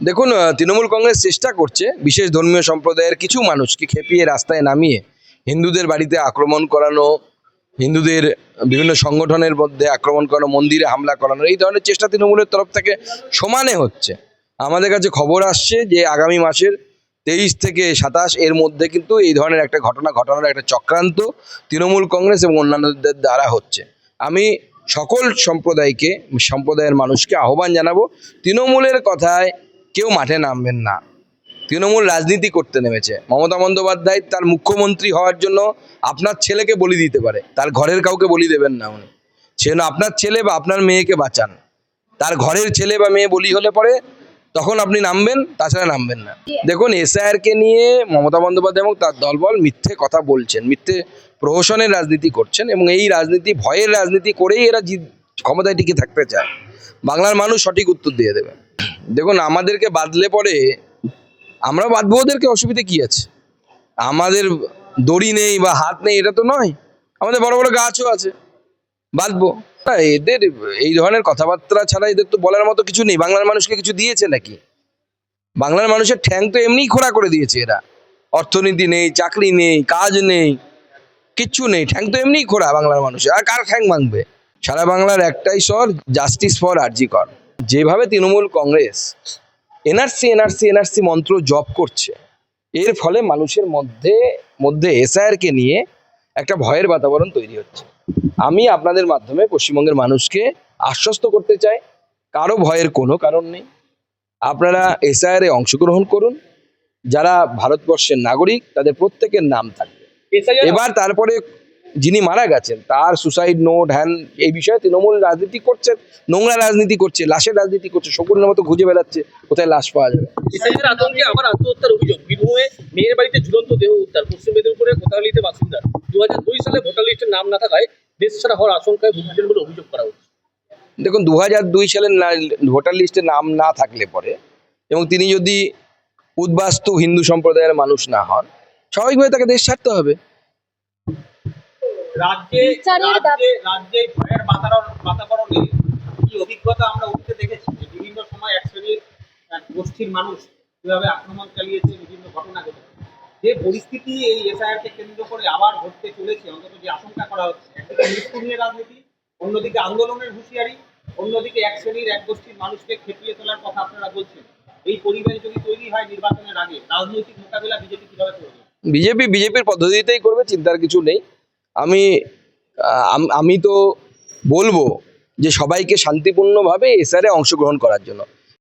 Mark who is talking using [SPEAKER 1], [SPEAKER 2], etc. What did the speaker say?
[SPEAKER 1] দেখুন তৃণমূল কংগ্রেস চেষ্টা করছে বিশেষ ধর্মীয় সম্প্রদায়ের কিছু মানুষকে খেপিয়ে রাস্তায় নামিয়ে হিন্দুদের বাড়িতে আক্রমণ করানো, হিন্দুদের বিভিন্ন সংগঠনের মধ্যে আক্রমণ করানো, মন্দিরে হামলা করানো, এই ধরনের চেষ্টা তৃণমূলের তরফ থেকে সমানে হচ্ছে। আমাদের কাছে খবর আসছে যে আগামী মাসের তেইশ থেকে সাতাশ এর মধ্যে কিন্তু এই ধরনের একটা ঘটনা ঘটানোর একটা চক্রান্ত তৃণমূল কংগ্রেস এবং অন্যান্যদের দ্বারা হচ্ছে। আমি সকল সম্প্রদায়কে, সম্প্রদায়ের মানুষকে আহ্বান জানাব, তৃণমূলের কথায় কেউ মাঠে নামবেন না। তৃণমূল রাজনীতি করতে নেমেছে। মমতা বন্দ্যোপাধ্যায় তার মুখ্যমন্ত্রী হওয়ার জন্য আপনার ছেলেকে বলি দিতে পারে। তার ঘরের কাউকে বলি দেবেন না উনি। সেজন্য আপনার ছেলে বা আপনার মেয়েকে বাঁচান। তার ঘরের ছেলে বা মেয়ে বলি হলে পরে তখন আপনি নামবেন, তাছাড়া নামবেন না। দেখুন, এসআইআরকে নিয়ে মমতা বন্দ্যোপাধ্যায় এবং তার দলবল মিথ্যে কথা বলছেন, মিথ্যে প্রহসনের রাজনীতি করছেন এবং এই রাজনীতি, ভয়ের রাজনীতি করেই এরা ক্ষমতায় টিকে থাকতে চায়। বাংলার মানুষ সঠিক উত্তর দিয়ে দেবে। দেখুন আমাদেরকে বাদলে পরে আমরা বাঁধবো ওদেরকে অসুবিধা কি আছে? আমাদের দড়ি নেই বা হাত নেই এটা তো নয়। আমাদের বড় বড় গাছও আছে বাঁধবো। না, এদের এই ধরনের কথাবার্তা ছাড়া এদের তো বলার মতো কিছু নেই। বাংলার মানুষকে কিছু দিয়েছে নাকি? বাংলার মানুষের ঠ্যাং তো এমনিই খোড়া করে দিয়েছে এরা। অর্থনীতি নেই চাকরি নেই কাজ নেই কিচ্ছু নেই। ঠ্যাং তো এমনিই খোড়া বাংলার মানুষের। আর কার ঠ্যাং ভাঙবে? সারা বাংলার একটাই স্বর জাস্টিস ফর আরজি কর। যেভাবে Trinamool Congress NRC NRC NRC মন্ত্র জপ করছে এর ফলে মানুষের মধ্যে মধ্যে এসআইআরকে নিয়ে একটা ভয়ের বাতাবরণ তৈরি হচ্ছে। আমি আপনাদের মাধ্যমে পশ্চিমবঙ্গের মানুষকে আশ্বস্ত করতে চাই কারও ভয়ের কোনো কারণ নেই। আপনারা এসআইআর এ অংশগ্রহণ করুন। যারা ভারতবর্ষের নাগরিক তাদের প্রত্যেকের নাম থাকবে। এবার তারপরে যিনি মারা গেছেন তার সুসাইড নোট হ্যান এই বিষয়ে তৃণমূল রাজনীতি করছে নোংরা রাজনীতি করছে লাশের রাজনীতি করছে শকুনের মতো খুঁজে বেড়াচ্ছে কোথায় লাশ পাওয়া যাবে?
[SPEAKER 2] আতঙ্কে আবার আত্মহত্যার অভিযোগ। বীরভূমে মেয়ের বাড়িতে ঝুলন্ত দেহ উদ্ধার পশ্চিম মেদিনীপুরের কোতাহালিতে বাসিন্দা। দু দুই সালে ভোটার লিস্টের নাম না থাকায় দেশ ছাড়া হওয়ার আশঙ্কায় ভুগছেন বলে অভিযোগ করা হচ্ছে।
[SPEAKER 1] দেখুন দু হাজার দুই সালের ভোটার লিস্টে নাম না থাকলে পরে এবং তিনি যদি উদ্বাস্তু হিন্দু সম্প্রদায়ের মানুষ না হন স্বাভাবিকভাবে তাকে দেশ ছাড়তে হবে।
[SPEAKER 3] রাজ্যে রাজ্যে রাজ্যে ভয়ের বাতাবরণ বাতাবরণে কি অভিজ্ঞতা আমরা উঠতে দেখেছি? যে বিভিন্ন সময় এক শ্রেণির এক গোষ্ঠীর মানুষ কীভাবে আক্রমণ চালিয়েছে বিভিন্ন ঘটনা ঘটেছে। যে পরিস্থিতি এই এসআইআর কে কেন্দ্র করে আবার ঘটতে চলেছে অন্তত যে আশঙ্কা করা হচ্ছে। একদিকে মৃত্যু নিয়ে রাজনীতি অন্যদিকে আন্দোলনের হুঁশিয়ারি অন্যদিকে এক শ্রেণির এক গোষ্ঠীর মানুষকে খেপিয়ে তোলার কথা আপনারা বলছেন। এই পরিবেশ যদি তৈরি হয় নির্বাচনের আগে রাজনৈতিক মোকাবিলা বিজেপি কীভাবে করবে?
[SPEAKER 1] বিজেপি বিজেপির পদ্ধতিতেই করবে চিন্তার কিছু নেই। আম- আমি তো বলব যে সবাইকে শান্তিপূর্ণভাবে এসআরে অংশগ্রহণ করার জন্য।